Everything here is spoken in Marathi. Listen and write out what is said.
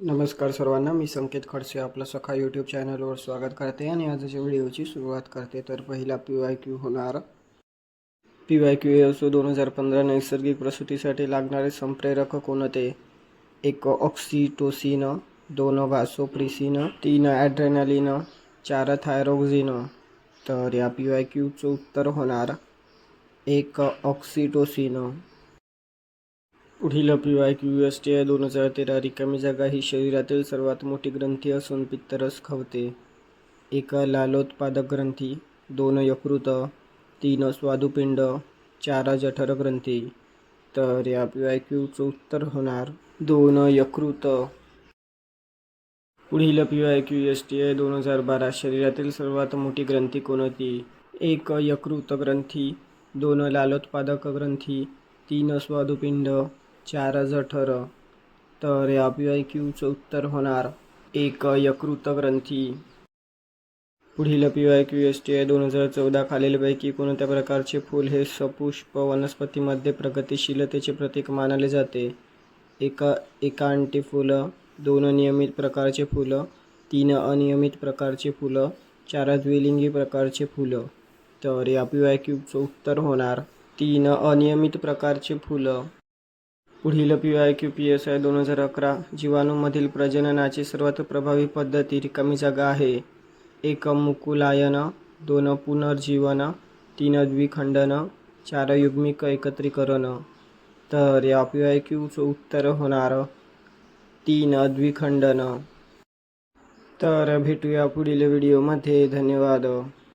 नमस्कार सर्वांना मी संकेत खडसे आपलं सखा यूट्यूब चॅनलवर स्वागत करते आणि आजच्या व्हिडिओची सुरुवात करते. तर पहिला पी वाय क्यू होणार. पी वाय क्यू असो दोन हजार पंधरा नैसर्गिक प्रसूतीसाठी लागणारे संप्रेरक कोणते एक ऑक्सिटोसिन दोन व्हासोप्रिसिन तीन ॲड्रेनालिन चार थायरोक्झिन तर या पी वाय क्यूचं उत्तर होणार. एक ऑक्सिटोसिन पुढील P Y Q S T I दोन हजार तेरा रिकामी जागा ही शरीरातील सर्वात मोठी ग्रंथी असून पित्तरस खवते. एक लालोत्पादक ग्रंथी दोन यकृत तीन स्वादुपिंड चार जठर ग्रंथी. तर या पी वाय क्यूचं उत्तर होणार दोन यकृत. पुढील P Y Q S T I दोन हजार बारा शरीरातील सर्वात मोठी ग्रंथी कोणती? एक यकृत ग्रंथी दोन लालोत्पादक ग्रंथी तीन स्वादुपिंड चार जठर तर या पी क्यूचं उत्तर होणार एक यकृत ग्रंथी पुढील P Y Q S T I दोन हजार चौदा खालीलपैकी कोणत्या प्रकारचे फूल हे सपुष्प वनस्पतीमध्ये प्रगतिशीलतेचे प्रतीक मानले जाते? एका एकांटी फुलं दोन नियमित प्रकारचे फुलं तीन अनियमित प्रकारचे फुलं चार द्विलिंगी प्रकारचे फुलं. तर या पी वाय क्यूचं उत्तर होणार तीन अनियमित प्रकारचे फुलं. पुढील P Y Q P S I दोन हजार अकरा जीवाणूमधील प्रजननाची सर्वात प्रभावी पद्धती रिकामी जागा आहे. एक मुकुलायन दोन पुनर्जीवन तीन द्विखंडन चार युग्मिक एकत्रीकरण. तर या पी वाय क्यूचं उत्तर होणार तीन द्विखंडन. तर भेटूया पुढील व्हिडिओमध्ये. धन्यवाद.